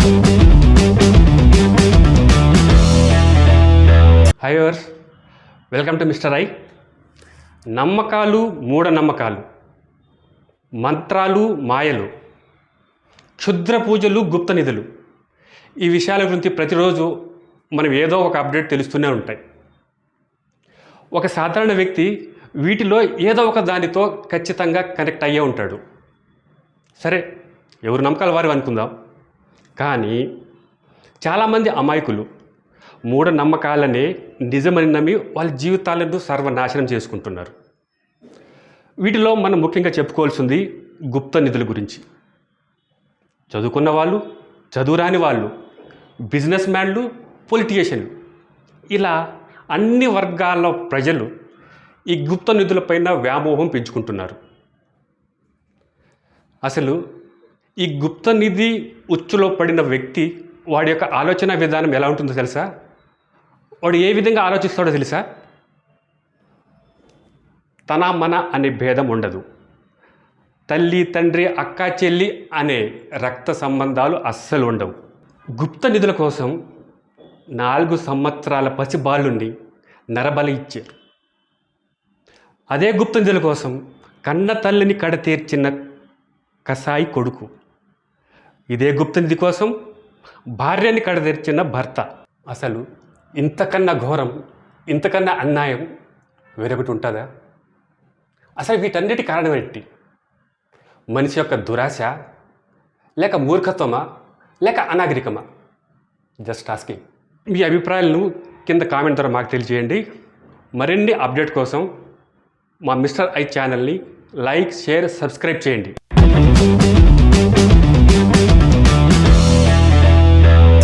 హైవర్స్ వర్స్ welcome to mister I నమ్మకాలు మూఢనమ్మకాలు. మంత్రాలు మాయలు. క్షుద్ర పూజలు గుప్త నిధులు. ఈ విషయాల గురించి ప్రతిరోజు మనం ఏదో ఒక అప్డేట్ తెలుస్తూనే ఉంటాయి. ఒక సాధారణ వ్యక్తి వీటిలో ఏదో ఒక దానితో ఖచ్చితంగా కనెక్ట్ అయ్యే ఉంటాడు. సరే ఎవరు నమ్మకాలు వారు అనుకుందాం. కానీ చాలామంది అమాయకులు మూఢనమ్మకాలనే నిజమని నమ్మి వాళ్ళ జీవితాలను సర్వనాశనం చేసుకుంటున్నారు. వీటిలో మనం ముఖ్యంగా చెప్పుకోవాల్సింది గుప్త నిధుల గురించి. చదువుకున్న వాళ్ళు చదువురాని వాళ్ళు బిజినెస్ మ్యాన్లు పొలిటీషియన్లు. ఇలా అన్ని వర్గాల ప్రజలు ఈ గుప్త నిధులపైన వ్యామోహం పెంచుకుంటున్నారు. అసలు ఈ గుప్త నిధి ఉచ్చులో పడిన వ్యక్తి వాడి యొక్క ఆలోచన విధానం ఎలా ఉంటుందో తెలుసా? వాడు ఏ విధంగా ఆలోచిస్తాడో తెలుసా? తన మన అనే భేదం ఉండదు. తల్లి తండ్రి అక్క చెల్లి అనే రక్త సంబంధాలు అస్సలు ఉండవు. గుప్త నిధుల కోసం నాలుగు సంవత్సరాల పసిబాలుని నరబలి ఇచ్చారు. అదే గుప్త నిధుల కోసం కన్న తల్లిని కడతీర్చిన కసాయి కొడుకు. ఇదే గుప్తనిధి కోసం భార్యని కడదెర్చిన భర్త. అసలు ఇంతకన్నా ఘోరం ఇంతకన్నా అన్యాయం వేరొకటి ఉంటుందా అసలు వీటన్నిటి కారణం ఏంటి మనిషి యొక్క దురాశ లేక మూర్ఖత్వమా లేక అనాగరికమా? Just asking. మీ అభిప్రాయాలను కింద కామెంట్ ద్వారా మాకు తెలియజేయండి. మరిన్ని అప్డేట్ కోసం మా మిస్టర్ ఐ ఛానల్ని లైక్ షేర్ సబ్స్క్రైబ్ చేయండి. Thank you.